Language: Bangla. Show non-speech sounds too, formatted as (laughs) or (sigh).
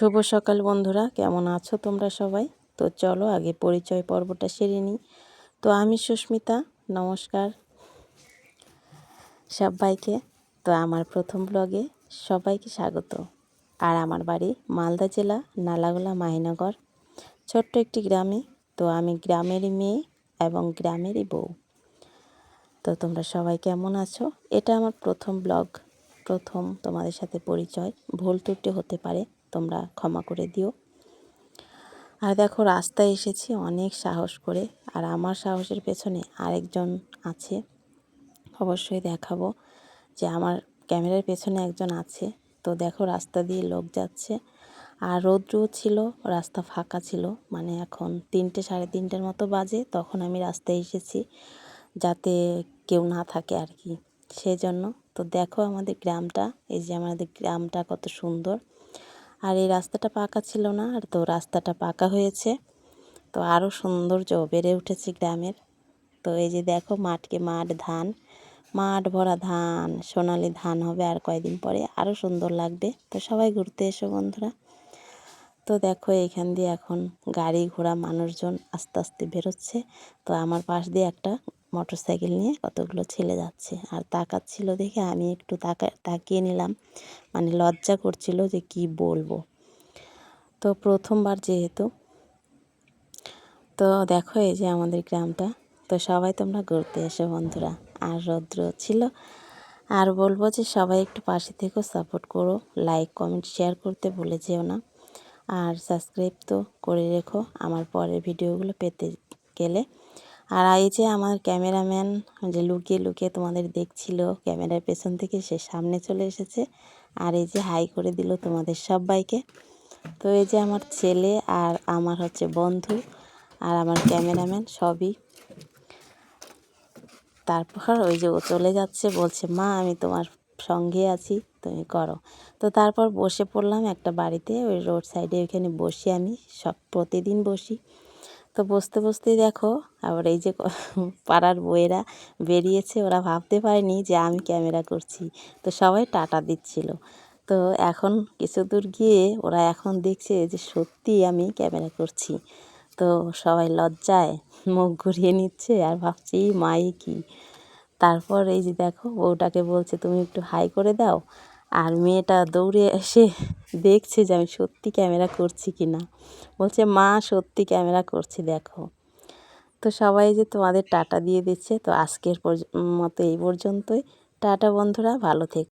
শুভ সকাল বন্ধুরা, কেমন আছো তোমরা সবাই? তো চলো আগে পরিচয় পর্বটা সেরে নিই। তো আমি সুস্মিতা, নমস্কার সবাইকে। তো আমার প্রথম ব্লগে সবাইকে স্বাগত। আর আমার বাড়ি মালদা জেলা, নালাগোলা, মাহিনগর। ছোট্ট একটি গ্রামে, তো আমি গ্রামেরই মেয়ে এবং গ্রামেরই বউ। তো তোমরা সবাই কেমন আছো? এটা আমার প্রথম ব্লগ প্রথম তোমাদের সাথে পরিচয়। ভুল ত্রুটি হতে পারে। তোমরা ক্ষমা করে দিও। আর দেখো, রাস্তায় এসেছি, অনেক সাহস করে। আর আমার সাহসের পেছনে আরেকজন আছে। অবশ্যই দেখাবো যে আমার ক্যামেরার পেছনে একজন আছে। তো দেখো, রাস্তা দিয়ে লোক যাচ্ছে। আর রৌদ্রও ছিল, রাস্তা ফাঁকা ছিল। মানে এখন তিনটে, সাড়ে তিনটের মতো বাজে। তখন আমি রাস্তায় এসেছি যাতে কেউ না থাকে আর কি। সেজন্য তো দেখো আমাদের গ্রামটা, এই যে আমাদের গ্রামটা কত সুন্দর। আর এই রাস্তাটা পাকা ছিল না, আর তো রাস্তাটা পাকা হয়েছে। তো আরও সৌন্দর্য বেড়ে উঠেছে গ্রামের। তো এই যে দেখো মাঠকে মাঠ ধান, মাঠ ভরা ধান, সোনালি ধান হবে আর কয়দিন পরে আরও সুন্দর লাগবে। তো সবাই ঘুরতে এসো বন্ধুরা। তো দেখো এখান দিয়ে এখন গাড়ি ঘোড়া মানুষজন আস্তে আস্তে বেরোচ্ছে। তো আমার পাশ দিয়ে একটা মোটর সাইকেল নিয়ে কতগুলো ছেলে যাচ্ছে। আর তাকাচ্ছিল দেখে আমি একটু তাকা, তাকিয়ে নিলাম। মানে লজ্জা করছিল যে কি বলব। তো প্রথমবার যেহেতু। তো দেখো এই যে আমাদের গ্রামটা। তো সবাই তোমরা ঘুরতে এসো বন্ধুরা। আর রৌদ্র ছিল। আর বলব যে সবাই একটু পাশে থেকেও সাপোর্ট করো, লাইক, কমেন্ট, শেয়ার করতে ভুলে যেও না। আর সাবস্ক্রাইব তো করে রেখো। আমার পরের ভিডিওগুলো পেতে গেলে আর এই যে আমার ক্যামেরাম্যান যে লুকিয়ে লুকিয়ে তোমাদের দেখছিল, ক্যামেরার পেছন থেকে সে সামনে চলে এসেছে। আর এই যে হাই করে দিল তোমাদের সবাইকে। তো এই যে আমার ছেলে আর আমার হচ্ছে বন্ধু আর আমার ক্যামেরাম্যান সবই। তারপর ওই যে ও চলে যাচ্ছে, বলছে, মা, আমি তোমার সঙ্গে আছি, তুমি করো। তো তারপর বসে পড়লাম একটা বাড়িতে, ওই রোড সাইডে ওইখানে বসি আমি, সব প্রতিদিন বসি। তো বসতে বসতেই দেখো, আবার এই যে (laughs) পাড়ার বইয়েরা বেরিয়েছে, ওরা ভাবতে পারেনি যে আমি ক্যামেরা করছি। তো সবাই টাটা দিচ্ছিল। তো এখন কিছু দূর গিয়ে ওরা এখন দেখছে যে সত্যি আমি ক্যামেরা করছি। তো সবাই লজ্জায় মুখ ঘুরিয়ে নিচ্ছে আর ভাবছি মাই কি? তারপর এই যে দেখো, বউটাকে বলছে, তুমি একটু হাই করে দাও। আর মেয়েটা দৌড়ে এসে দেখছে যে আমি সত্যি ক্যামেরা করছি কি না বলছে, মা, সত্যি ক্যামেরা করছি, দেখো। তো সবাই যে তোমাদের টাটা দিয়ে দিচ্ছে। তো আজকের মতো এই পর্যন্তই। টাটা বন্ধুরা, ভালো থেকে।